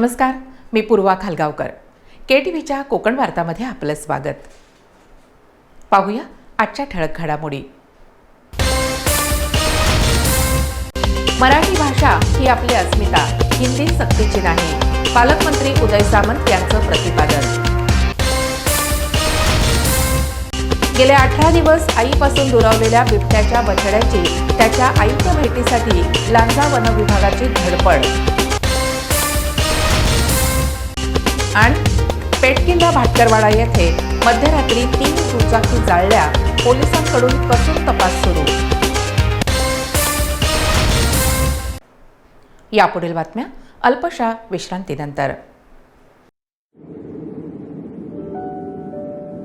नमस्कार मी पूर्वा खालगावकर. के टी व्हीच्या कोकण वार्तामध्ये आपलं स्वागत. पाहूया आजच्या ठळक घडामोडी. मराठी भाषा ही आपली अस्मिता हिंदी सक्तीची नाही पालकमंत्री उदय सामंत यांचं प्रतिपादन. गेले अठरा दिवस आईपासून दुरावलेल्या बिबट्याच्या बछड्याची त्याच्या आईच्या भेटीसाठी लांजा वन विभागाची धडपड. आणि पेटकिल्ला भाटकरवाडा येथे मध्यरात्री तीन दुचाकी जाळल्या पोलिसांकडून कसून तपास सुरू. यापुढील बातम्या अल्पशा विश्रांतीनंतर.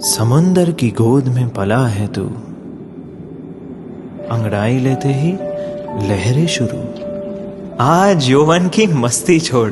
समंदर की गोद में पला है तू। अंगड़ाई लेते ही लहरें शुरू। आज यौवन की मस्ती छोड़।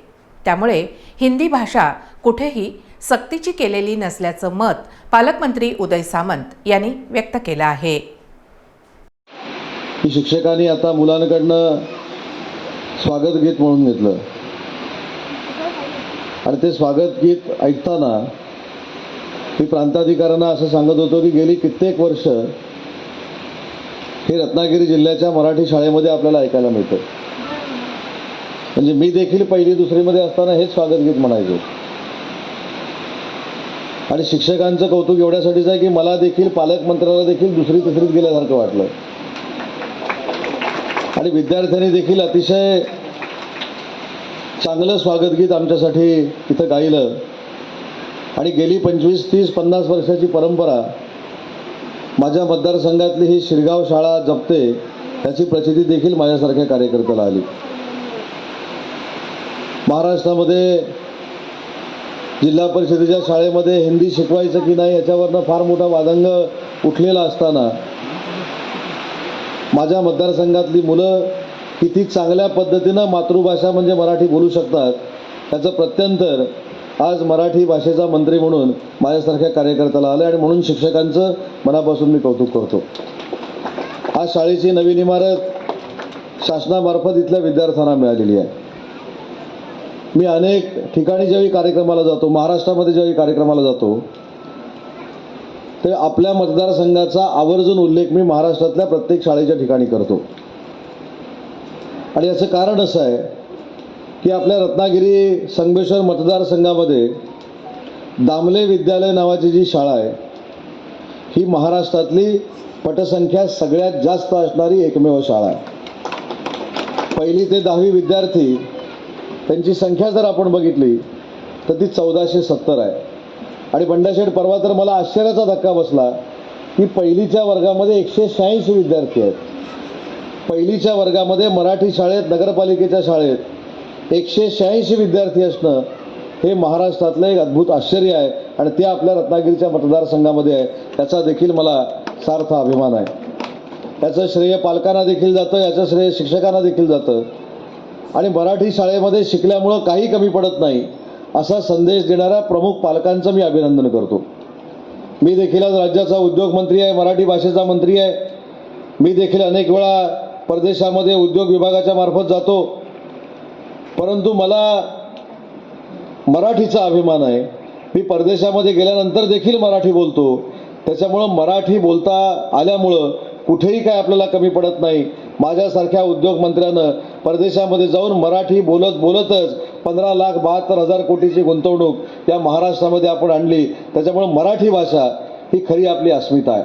त्यामुळे हिंदी भाषा कुठेही सक्तीची केलेली नसल्याचं मत पालकमंत्री उदय सामंत यांनी व्यक्त केलं आहे. शिक्षकांनी आता मुलांकडनं स्वागत गीत म्हणून घेतलं. आणि ते स्वागत गीत ऐकताना मी प्रांताधिकाऱ्यांना असं सांगत होतो की गेली कित्येक वर्ष हे रत्नागिरी जिल्ह्याच्या मराठी शाळेमध्ये आपल्याला ऐकायला मिळतं. म्हणजे मी देखील पहिली दुसरीमध्ये असताना हेच स्वागत गीत म्हणायचो. आणि शिक्षकांचं कौतुक एवढ्यासाठीच आहे की मला देखील पालकमंत्र्याला देखील दुसरी तिसरीत गेल्यासारखं वाटलं. आणि विद्यार्थ्यांनी देखील अतिशय चांगलं स्वागत गीत आमच्यासाठी इथं गायलं. आणि गेली पंचवीस तीस पन्नास वर्षाची परंपरा माझ्या मतदारसंघातली ही शिरगाव शाळा जपते याची प्रचिती देखील माझ्यासारख्या कार्यकर्त्याला आली. महाराष्ट्रामध्ये जिल्हा परिषदेच्या शाळेमध्ये हिंदी शिकवायचं की नाही याच्यावरनं फार मोठा वादंग उठलेला असताना माझ्या मतदारसंघातली मुलं किती चांगल्या पद्धतीनं मातृभाषा म्हणजे मराठी बोलू शकतात त्याचं प्रत्यंतर आज मराठी भाषेचा मंत्री म्हणून माझ्यासारख्या कार्यकर्त्याला आलं आणि म्हणून शिक्षकांचं मनापासून मी कौतुक करतो. आज शाळेची नवीन इमारत शासनामार्फत इथल्या विद्यार्थ्यांना मिळालेली आहे. मी अनेक ठिकाणी ज्यावेळी कार्यक्रमाला जातो महाराष्ट्रामध्ये ज्यावेळी कार्यक्रमाला जातो ते आपल्या मतदारसंघाचा आवर्जून उल्लेख मी महाराष्ट्रातल्या प्रत्येक शाळेच्या ठिकाणी करतो. आणि याचं कारण असं आहे की आपल्या रत्नागिरी संगमेश्वर मतदारसंघामध्ये दामले विद्यालय नावाची जी शाळा आहे ही महाराष्ट्रातली पटसंख्या सगळ्यात जास्त असणारी एकमेव शाळा आहे. पहिली ते दहावी विद्यार्थी त्यांची संख्या जर आपण बघितली तर ती चौदाशे सत्तर आहे. आणि बंडाशेठ परवा तर मला आश्चर्याचा धक्का बसला की पहिलीच्या वर्गामध्ये एकशे शहाऐंशी विद्यार्थी आहेत. पहिलीच्या वर्गामध्ये मराठी शाळेत नगरपालिकेच्या शाळेत एकशे शहाऐंशी विद्यार्थी असणं हे महाराष्ट्रातलं एक अद्भुत आश्चर्य आहे आणि ते आपल्या रत्नागिरीच्या मतदारसंघामध्ये आहे. त्याचा देखील मला सार्थ अभिमान आहे. याचं श्रेय पालकांना देखील जातं याचं श्रेय शिक्षकांना देखील जातं. आणि मराठी शाळेमध्ये शिकल्यामुळं काही कमी पडत नाही असा संदेश देणाऱ्या प्रमुख पालकांचं मी अभिनंदन करतो. मी देखील आज राज्याचा उद्योगमंत्री आहे मराठी भाषेचा मंत्री आहे. मी देखील अनेक वेळा परदेशामध्ये उद्योग विभागाच्या मार्फत जातो. परंतु मला मराठीचा अभिमान आहे. मी परदेशामध्ये गेल्यानंतर देखील मराठी बोलतो. त्याच्यामुळं मराठी बोलता आल्यामुळं कुठेही काय आपल्याला कमी पडत नाही. माझ्यासारख्या उद्योगमंत्र्यानं परदेशामध्ये जाऊन मराठी बोलत बोलतच पंधरा लाख बहात्तर हजार कोटीची गुंतवणूक या महाराष्ट्रामध्ये आपण आणली. त्याच्यामुळे मराठी भाषा ही खरी आपली अस्मिता आहे.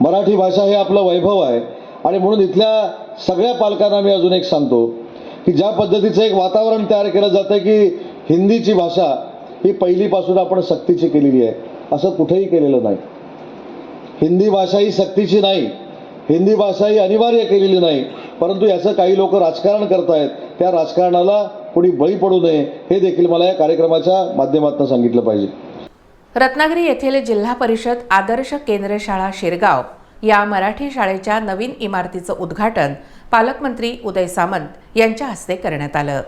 मराठी भाषा हे आपलं वैभव आहे. आणि म्हणून इथल्या सगळ्या पालकांना मी अजून एक सांगतो की ज्या पद्धतीचं एक वातावरण तयार केलं जातं की हिंदीची भाषा ही पहिलीपासून आपण सक्तीची केलेली आहे. असं कुठेही केलेलं नाही. हिंदी भाषा ही सक्तीची नाही. हिंदी भाषा ही अनिवार्य केलेली नाही. परंतु याचं काही लोक राजकारण करतायत. त्या राजकारणाला कोणी बळी पडू नये हे देखील मला या कार्यक्रमाच्या माध्यमातून सांगितलं पाहिजे. रत्नागिरी येथील जिल्हा परिषद आदर्श केंद्र शाळा शिरगाव या मराठी शाळेच्या नवीन इमारतीचं उद्घाटन पालकमंत्री उदय सामंत यांच्या हस्ते करण्यात आलं.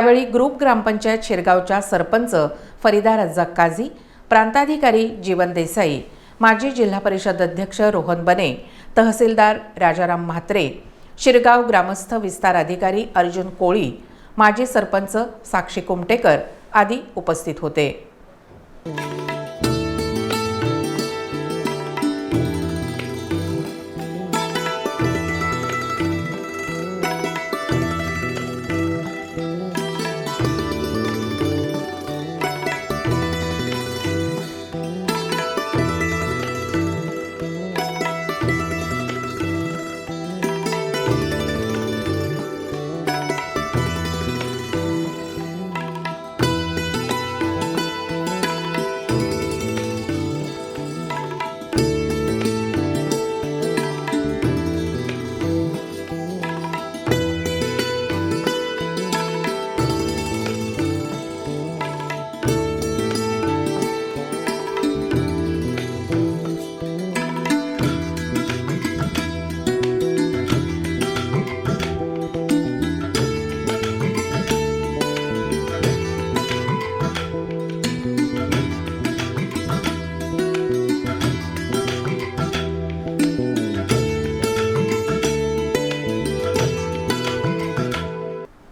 यावेळी ग्रुप ग्रामपंचायत शिरगावच्या सरपंच फरीदा रज्जाक काझी प्रांताधिकारी जीवन देसाई माजी जिल्हा परिषद अध्यक्ष रोहन बने तहसीलदार राजाराम म्हात्रे शिरगाव ग्रामस्थ विस्तार अधिकारी अर्जुन कोळी माजी सरपंच साक्षी कुमटेकर आदी उपस्थित होते.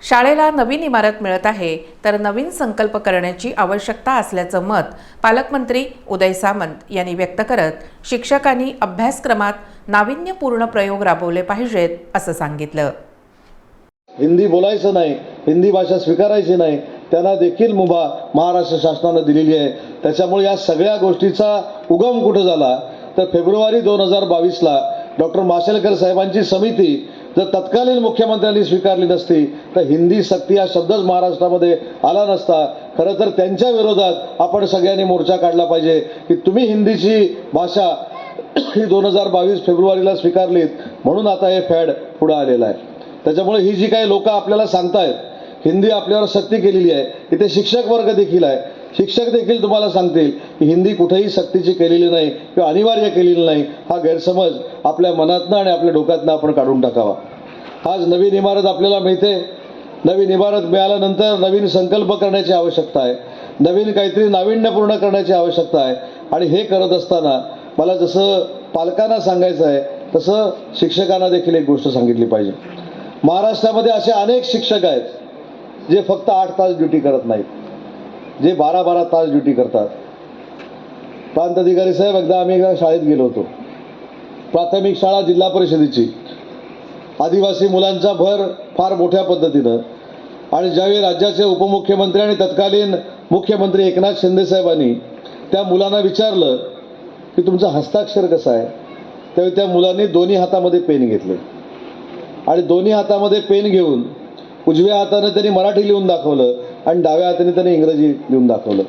शाळेला नवीन इमारत मिळत आहे तर नवीन संकल्प करण्याची आवश्यकता असल्याचं मत पालकमंत्री उदय सामंत यांनी व्यक्त करत शिक्षकांनी अभ्यासक्रमात नाविन्यपूर्ण प्रयोग राबवले पाहिजेत असं सांगितलं. हिंदी बोलायचं नाही हिंदी भाषा स्वीकारायची नाही त्यांना देखील मुभा महाराष्ट्र शासनानं दिलेली आहे. त्याच्यामुळे या सगळ्या गोष्टीचा उगम कुठं झाला? तर फेब्रुवारी दोन हजार बावीसला डॉक्टर माशेलकर साहेबांची समिती जर तत्कालीन मुख्यमंत्र्यांनी स्वीकारली नसती तर हिंदी सक्ती हा शब्दच महाराष्ट्रामध्ये आला नसता. खरं तर त्यांच्या विरोधात आपण सगळ्यांनी मोर्चा काढला पाहिजे की तुम्ही हिंदीची भाषा ही दोन हजार बावीस फेब्रुवारीला स्वीकारलीत म्हणून आता हे फॅड पुढं आलेलं आहे. त्याच्यामुळे ही जी काही लोक आपल्याला सांगतायत हिंदी आपल्यावर सक्ती केलेली आहे इथे शिक्षक वर्ग देखील आहे. शिक्षक देखील तुम्हाला सांगतील की हिंदी कुठेही सक्तीची केलेली नाही किंवा अनिवार्य केलेली नाही हा गैरसमज आपल्या मनातनं आणि आपल्या डोक्यातनं आपण काढून टाकावा. आज नवीन इमारत आपल्याला मिळते. नवीन इमारत मिळाल्यानंतर नवीन संकल्प करण्याची आवश्यकता आहे. नवीन काहीतरी नाविन्यपूर्ण करण्याची आवश्यकता आहे. आणि हे करत असताना मला जसं पालकांना सांगायचं आहे तसं शिक्षकांना देखील एक गोष्ट सांगितली पाहिजे. महाराष्ट्रामध्ये असे अनेक शिक्षक आहेत जे फक्त आठ तास ड्युटी करत नाहीत. जे बारा बारा तास ड्युटी करतात. प्रांत अधिकारी साहेब एकदा आम्ही एका शाळेत गेलो होतो. प्राथमिक शाळा जिल्हा परिषदेची. आदिवासी मुलांचा भर फार मोठ्या पद्धतीनं. आणि ज्यावेळी राज्याचे उपमुख्यमंत्री आणि तत्कालीन मुख्यमंत्री एकनाथ शिंदेसाहेबांनी त्या मुलांना विचारलं की तुमचं हस्ताक्षर कसा आहे? त्यावेळी त्या मुलांनी दोन्ही हातामध्ये पेन घेतले. आणि दोन्ही हातामध्ये पेन घेऊन उजव्या हाताने त्यांनी मराठी लिहून दाखवलं आणि डाव्या हाताने त्यांनी इंग्रजी लिहून दाखवलं.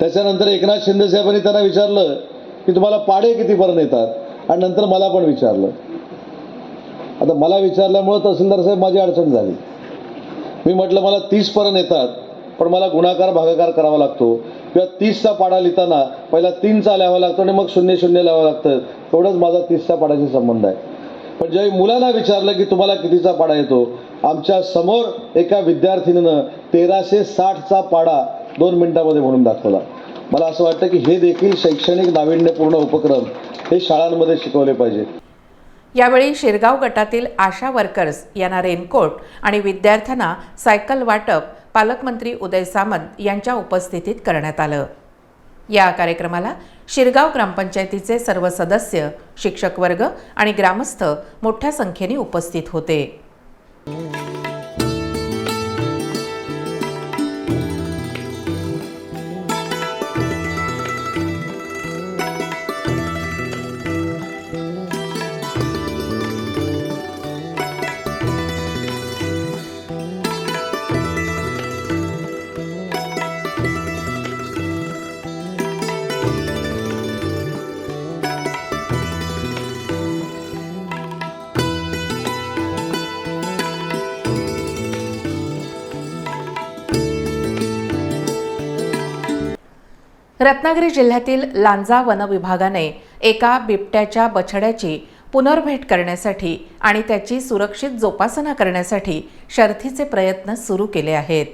त्याच्यानंतर एकनाथ शिंदेसाहेबांनी त्यांना विचारलं की तुम्हाला पाडे कितीपर्यंत येतात? आणि नंतर मला पण विचारलं. आता मला विचारल्यामुळं तहसीलदार साहेब माझी अडचण झाली. मी म्हटलं मला तीसपर्यंत येतात पण मला गुणाकार भागाकार करावा लागतो. किंवा तीसचा पाडा लिहिताना पहिला तीनचा लिहावा लागतो आणि मग शून्य शून्य लिहावं लागतं. तेवढंच माझा तीसचा पाडाशी संबंध आहे. पण ज्यावेळी मुलांना विचारलं की तुम्हाला कितीचा पाडा येतो आमच्यासमोर एका विद्यार्थिनीनं तेराशे साठचा पाडा दोन मिनिटामध्ये म्हणून दाखवला. मला असं वाटतं की हे देखील शैक्षणिक नाविन्यपूर्ण उपक्रम हे शाळांमध्ये शिकवले पाहिजेत यावेळी शिरगाव गटातील आशा वर्कर्स यांना रेनकोट आणि विद्यार्थ्यांना सायकल वाटप पालकमंत्री उदय सामंत यांच्या उपस्थितीत करण्यात आलं. या कार्यक्रमाला शिरगाव ग्रामपंचायतीचे सर्व सदस्य शिक्षक वर्ग आणि ग्रामस्थ मोठ्या संख्येने उपस्थित होते. रत्नागिरी जिल्ह्यातील लांजा वनविभागाने एका बिबट्याच्या बछड्याची पुनर्भेट करण्यासाठी आणि त्याची सुरक्षित जोपासना करण्यासाठी शर्थीचे प्रयत्न सुरू केले आहेत.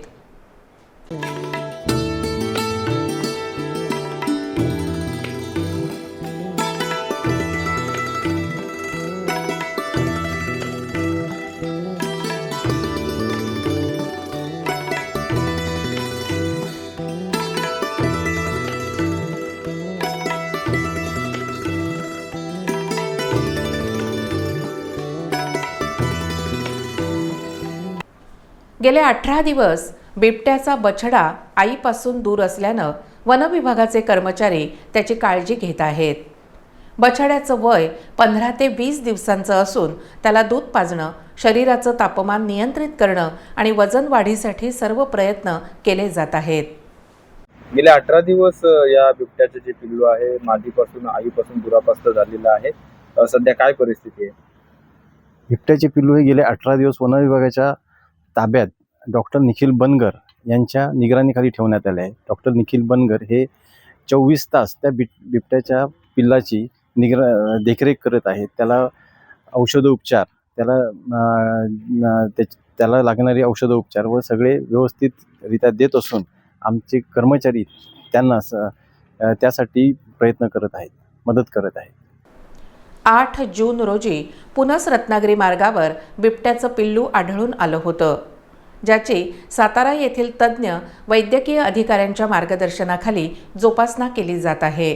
गेले अठरा दिवस बिबट्याचा बछडा आईपासून दूर असल्यानं वनविभागाचे कर्मचारी त्याची काळजी घेत आहेत. बछड्याचं वय पंधरा ते वीस दिवसांचं असून त्याला दूध पाजणं शरीराचं तापमान नियंत्रित करणं आणि वजन वाढीसाठी सर्व प्रयत्न केले जात आहेत. गेले अठरा दिवस या बिबट्याचे जे पिल्लू आहे मादीपासून आईपासून दुरापास्त झालेलं आहे. सध्या काय परिस्थिती आहे? बिबट्याचे पिल्लू हे गेले अठरा दिवस वन विभागाच्या ताब्यात डॉक्टर निखिल बनगर यांच्या निगराणीखाली ठेवण्यात आले आहे. डॉक्टर निखिल बनगर हे चोवीस तास त्या बिट बिबट्याच्या पिल्लाची निगरा देखरेख करत आहेत. त्याला औषधोपचार त्याला त्याला लागणारे औषधोपचार व सगळे व्यवस्थितरित्या देत असून आमचे कर्मचारी त्यांना स- त्यासाठी प्रयत्न करत आहेत मदत करत आहेत. आठ जून रोजी पुनस रत्नागिरी मार्गावर बिबट्याचं पिल्लू आढळून आलं होतं. ज्याची सातारा येथील तज्ज्ञ वैद्यकीय अधिकाऱ्यांच्या मार्गदर्शनाखाली जोपासना केली जात आहे.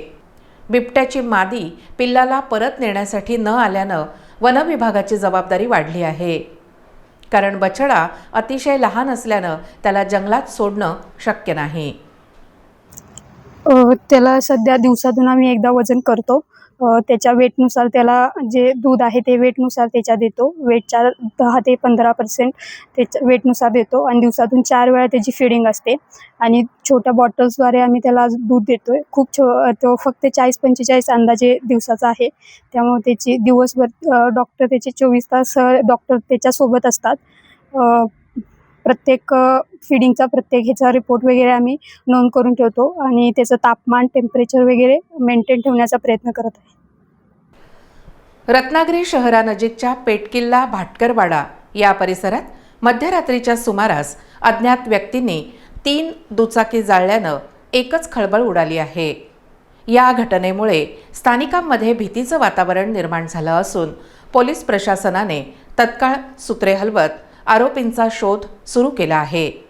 बिबट्याची मादी पिल्लाला परत नेण्यासाठी न आल्यानं वनविभागाची जबाबदारी वाढली आहे. कारण बछडा अतिशय लहान असल्यानं त्याला जंगलात सोडणं शक्य नाही. त्याला सध्या दिवसातून आम्ही एकदा वजन करतो. त्याच्या वेटनुसार त्याला जे दूध आहे ते वेटनुसार त्याच्या देतो. वेटच्या दहा ते पंधरा पर्सेंट त्याच्या वेटनुसार देतो आणि दिवसातून चार वेळा त्याची फिडिंग असते. आणि छोट्या बॉटल्सद्वारे आम्ही त्याला दूध देतो आहे खूप छो तो फक्त चाळीस पंचेचाळीस अंदाजे दिवसाचा आहे. त्यामुळे त्याची दिवसभर डॉक्टर त्याचे चोवीस तास डॉक्टर त्याच्यासोबत असतात. प्रत्येक फिडिंगचा प्रत्येक ह्याचा रिपोर्ट वगैरे आम्ही नोंद करून ठेवतो आणि त्याचं तापमान टेम्परेचर वगैरे मेंटेन ठेवण्याचा प्रयत्न करत आहे. रत्नागिरी शहरानजीकच्या पेटकिल्ला भाटकरवाडा या परिसरात मध्यरात्रीच्या सुमारास अज्ञात व्यक्तींनी तीन दुचाकी जाळल्यानं एकच खळबळ उडाली आहे. या घटनेमुळे स्थानिकांमध्ये भीतीचं वातावरण निर्माण झालं असून पोलीस प्रशासनाने तत्काळ सूत्रे हलवत आरोपींचा शोध सुरू केला आहे.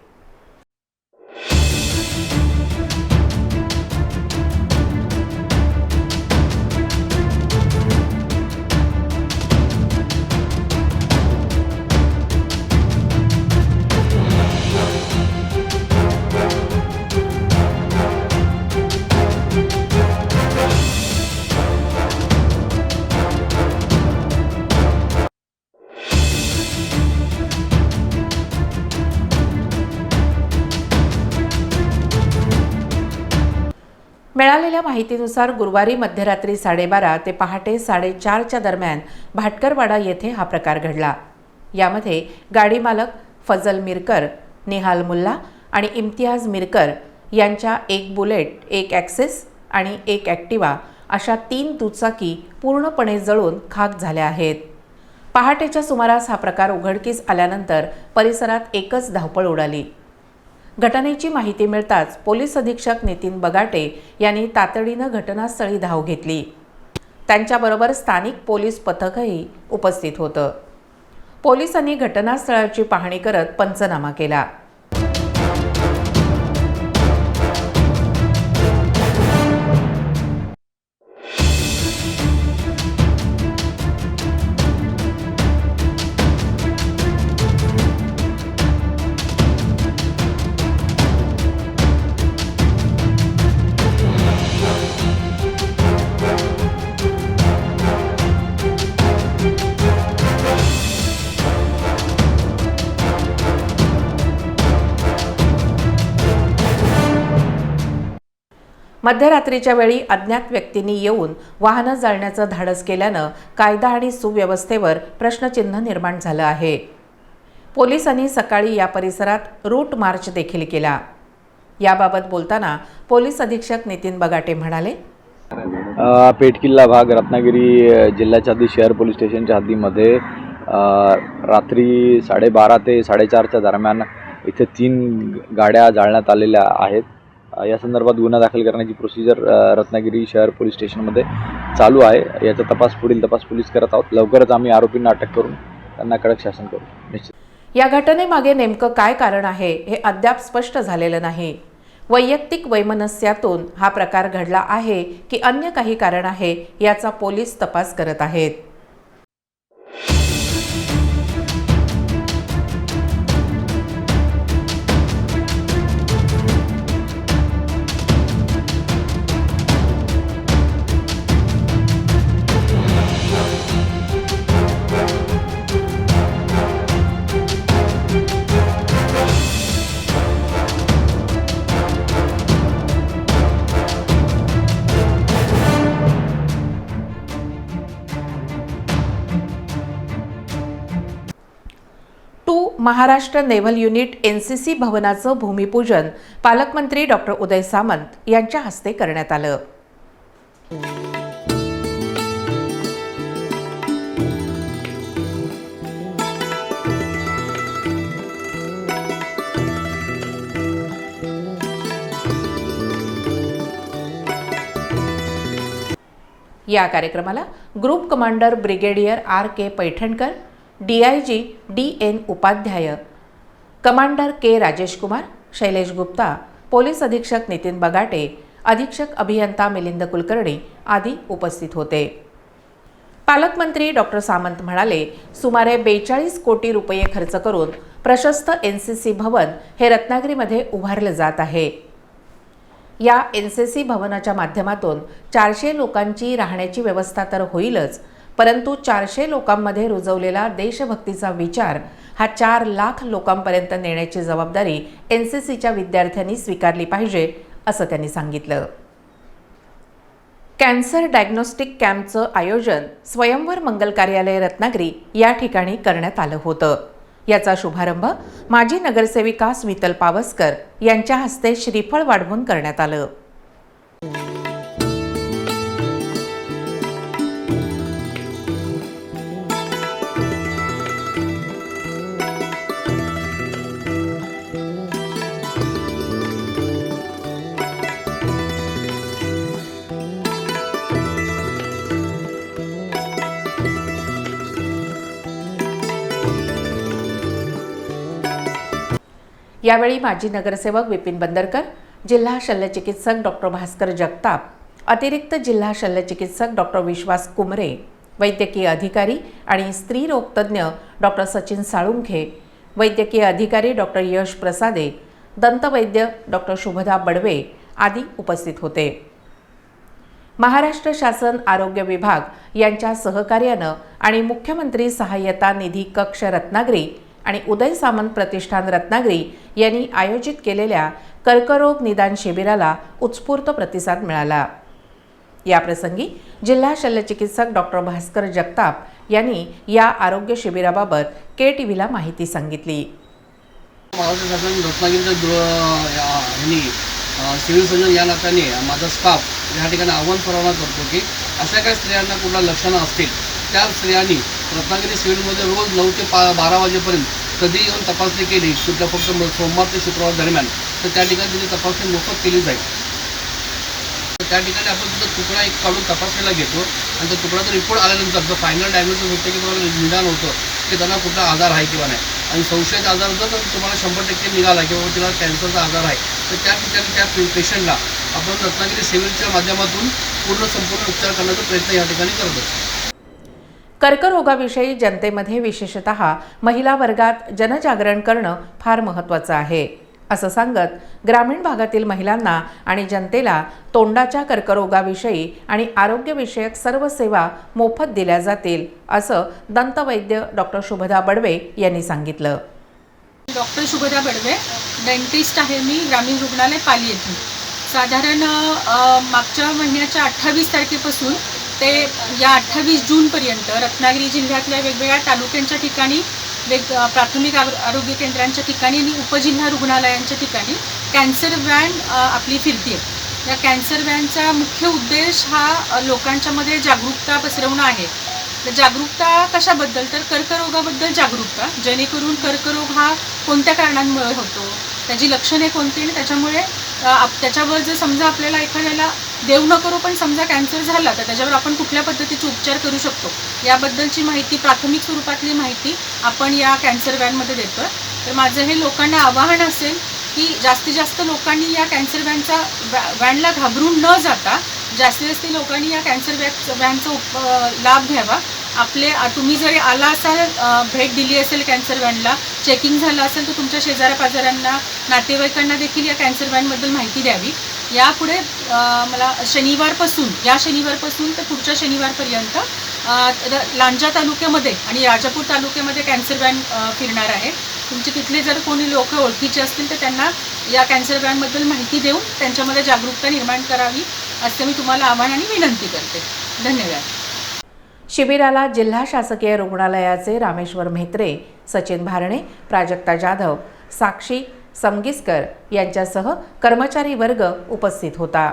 मिळालेल्या माहितीनुसार गुरुवारी मध्यरात्री साडेबारा ते पहाटे साडेचारच्या दरम्यान भाटकरवाडा येथे हा प्रकार घडला. यामध्ये गाडी मालक फजल मिरकर निहाल मुल्ला आणि इम्तियाज मिरकर यांच्या एक बुलेट एक ॲक्सेस आणि एक ॲक्टिवा अशा तीन दुचाकी पूर्णपणे जळून खाक झाल्या आहेत. पहाटेच्या सुमारास हा प्रकार उघडकीस आल्यानंतर परिसरात एकच धावपळ उडाली. घटनेची माहिती मिळताच पोलीस अधीक्षक नितीन बगाटे यांनी तातडीनं घटनास्थळी धाव घेतली. त्यांच्याबरोबर स्थानिक पोलीस पथकही उपस्थित होतं. पोलिसांनी घटनास्थळाची पाहणी करत पंचनामा केला. मध्यरात्रीच्या वेळी अज्ञात व्यक्तींनी येऊन वाहनं जाळण्याचं धाडस केल्यानं कायदा आणि सुव्यवस्थेवर प्रश्नचिन्ह निर्माण झालं आहे. पोलिसांनी सकाळी या परिसरात रूट मार्च देखील केला. याबाबत बोलताना पोलीस अधीक्षक नितीन बगाटे म्हणाले पेठकिल्ला भाग रत्नागिरी जिल्ह्याच्या हद्दी शहर पोलीस स्टेशनच्या हद्दीमध्ये रात्री साडेबारा ते साडेचारच्या दरम्यान इथे तीन गाड्या जाळण्यात आलेल्या आहेत. या संदर्भात गुन्हा दाखल करण्याची प्रोसिजर रत्नागिरी शहर पोलीस स्टेशनमध्ये चालू आहे. याचा तपास पुढील तपास पोलीस करत आहोत. लवकरच आम्ही आरोपींना अटक करून त्यांना कडक शासन करू. निश्चित. या घटनेमागे नेमकं काय कारण आहे हे अद्याप स्पष्ट झालेलं नाही. वैयक्तिक वैमनस्यातून हा प्रकार घडला आहे की अन्य काही कारण आहे याचा पोलीस तपास करत आहेत. Maharashtra naval unit N C C भवनाचं भूमिपूजन पालकमंत्री डॉक्टर उदय सामंत यांच्या हस्ते करण्यात आलं. या कार्यक्रमाला group commander brigadier R K Paithankar D I G D N Upadhyay. Commander K Rajesh Kumar Shailesh Gupta police अधीक्षक नितीन बगाटे अधीक्षक अभियंता मिलिंद कुलकर्णी आदी उपस्थित होते. पालकमंत्री डॉक्टर सामंत म्हणाले सुमारे बेचाळीस कोटी रुपये खर्च करून प्रशस्त एन सी सी भवन हे रत्नागिरीमध्ये उभारलं जात आहे. या एन सी सी भवनाच्या माध्यमातून चारशे लोकांची राहण्याची व्यवस्था तर होईलच परंतु चारशे लोकांमध्ये रुजवलेला देशभक्तीचा विचार हा चार लाख लोकांपर्यंत नेण्याची जबाबदारी एन सी सीच्या विद्यार्थ्यांनी स्वीकारली पाहिजे असं त्यांनी सांगितलं. कॅन्सर डायग्नोस्टिक कॅम्पचं आयोजन स्वयंवर मंगल कार्यालय रत्नागिरी या ठिकाणी करण्यात आलं होतं. याचा शुभारंभ माजी नगरसेविका स्मितल पावसकर यांच्या हस्ते श्रीफळ वाढवून करण्यात आलं. यावेळी माजी नगरसेवक विपिन बंदरकर जिल्हा शल्यचिकित्सक डॉक्टर भास्कर जगताप अतिरिक्त जिल्हा शल्यचिकित्सक डॉक्टर विश्वास कुमरे वैद्यकीय अधिकारी आणि स्त्रीरोगतज्ञ डॉक्टर सचिन साळुंखे वैद्यकीय अधिकारी डॉक्टर यश प्रसादे दंतवैद्य डॉक्टर शुभदा बडवे आदी उपस्थित होते. महाराष्ट्र शासन आरोग्य विभाग यांच्या सहकार्यानं आणि मुख्यमंत्री सहाय्यता निधी कक्ष रत्नागिरी आणि उदय सामंत प्रतिष्ठान रत्नागिरी यांनी आयोजित केलेल्या कर्करोग निदान शिबिराला उत्स्फूर्त प्रतिसाद मिळाला. याप्रसंगी जिल्हा शल्यचिकित्सक डॉक्टर भास्कर जगताप यांनी या आरोग्य शिबिराबाबत के टी व्हीला माहिती सांगितली रत्नागिरीच्या या सिव्हिल सर्जन या नात्याने माझा स्टाफ या ठिकाणी आव्हान परवाना करतो की अशा काही स्त्रियांना कुठला लक्षणं असतील त्या स्त्रियांनी रत्नागिरी सिव्हिलमध्ये रोज नऊ ते पा बारा वाजेपर्यंत कधी येऊन तपासणी केली. कुठल्या फक्त सोमवार ते शुक्रवार दरम्यान. तर त्या ठिकाणी तिची तपासणी मोफत केली जाईल. तर त्या ठिकाणी आपण तिथं तुकडा एक काढून तपासणीला घेतो. आणि त्या तुकड्याचा रिपोर्ट आल्यानंतर जर फायनल डायग्नोसिस होतं की तुम्हाला निदान होतं की त्यांना कुठला आजार आहे किंवा नाही. आणि संशयित आजार जर तर तुम्हाला शंभर टक्के निघाला किंवा तिला कॅन्सरचा आजार आहे तर त्या ठिकाणी त्या पेशंटला आपण रत्नागिरी सिव्हिलच्या माध्यमातून पूर्ण संपूर्ण उपचार करण्याचा प्रयत्न या ठिकाणी करत. असतो कर्करोगाविषयी जनतेमध्ये विशेषत महिला वर्गात जनजागरण करणं फार महत्त्वाचं आहे. असं सांगत ग्रामीण भागातील महिलांना आणि जनतेला तोंडाच्या कर्करोगाविषयी आणि आरोग्यविषयक सर्व सेवा मोफत दिल्या जातील असं दंतवैद्य डॉक्टर शुभदा बडवे यांनी सांगितलं. डॉक्टर शुभदा बडवे डेंटिस्ट आहे मी ग्रामीण रुग्णालय पाली येथे साधारण मागच्या महिन्याच्या अठ्ठावीस तारखेपासून ते या अठ्ठावीस जूनपर्यंत रत्नागिरी जिल्ह्यातल्या वेगवेगळ्या तालुक्यांच्या ठिकाणी वेग प्राथमिक आरोग्य केंद्रांच्या ठिकाणी आणि उपजिल्हा रुग्णालयांच्या ठिकाणी कॅन्सर व्हॅन आपली आपली फिरते या कॅन्सर व्हॅनचा मुख्य उद्देश हा लोकांच्यामध्ये जागरूकता पसरवणं आहे. तर जागरूकता कशाबद्दल? तर कर्करोगाबद्दल जागरूकता. जेणेकरून कर्करोग हा कोणत्या कारणांमुळे होतो? त्याची लक्षणे कोणती आणि त्याच्यामुळे त्याच्यावर जर समजा आपल्याला एखाद्याला देव न करू पण समजा कॅन्सर झाला तर त्याच्यावर आपण कुठल्या पद्धतीचे उपचार करू शकतो? याबद्दलची माहिती प्राथमिक स्वरूपातली माहिती आपण या कॅन्सर व्हॅनमध्ये देतो तर माझं हे लोकांना आवाहन असेल की जास्तीत जास्त लोकांनी या कॅन्सर व्हॅनचा व्हॅ- व्हॅनला घाबरून न जाता जास्तीत जास्त लोकांनी या कॅन्सर व्हॅक व्हॅनचा उप लाभ घ्यावा. आपले तुम्ही जरी आला असाल भेट दिली असेल कॅन्सर व्हॅनला चेकिंग झालं असेल तर तुमच्या शेजाऱ्या पाजाऱ्यांना नातेवाईकांना देखील या कॅन्सर व्हॅनबद्दल माहिती द्यावी. यापुढे मला शनिवारपासून या शनिवारपासून तर पुढच्या शनिवारपर्यंत लांजा तालुक्यामध्ये आणि राजापूर तालुक्यामध्ये कॅन्सर व्हॅन फिरणार आहे. तुमचे तिथले जर कोणी लोक ओळखीचे असतील तर त्यांना या कॅन्सर व्हॅनबद्दल माहिती देऊन त्यांच्यामध्ये जागरूकता निर्माण करावी असं मी तुम्हाला आव्हान आणि विनंती करते. धन्यवाद. शिबिराला जिल्हा शासकीय रुग्णालयाचे रामेश्वर म्हेत्रे सचिन भारणे प्राजक्ता जाधव साक्षी समगिसकर यांच्यासह कर्मचारी वर्ग उपस्थित होता.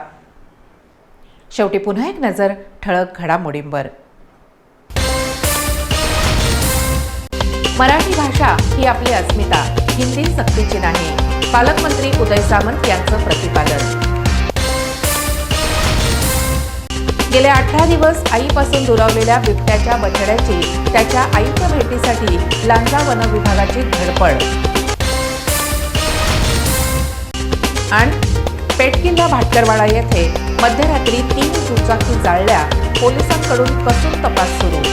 शेवटी पुन्हा एक नजर ठळक घडामोडींवर. मराठी भाषा ही आपली अस्मिता हिंदी सक्तीची नाही पालकमंत्री उदय सामंत यांचं प्रतिपादन. गेले अठरा दिवस आईपासून दुरावलेल्या बिबट्याच्या बछड्याची त्याच्या आईच्या भेटीसाठी लांजा वन विभागाची धडपड. आणि पेटकिल्ला भाटकरवाडा येथे मध्यरात्री तीन दुचाकी जाळल्या. पोलिसांकडून कसून तपास सुरू.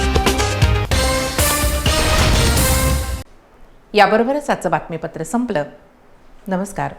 याबरोबरच आजचं बातमीपत्र संपलं. नमस्कार.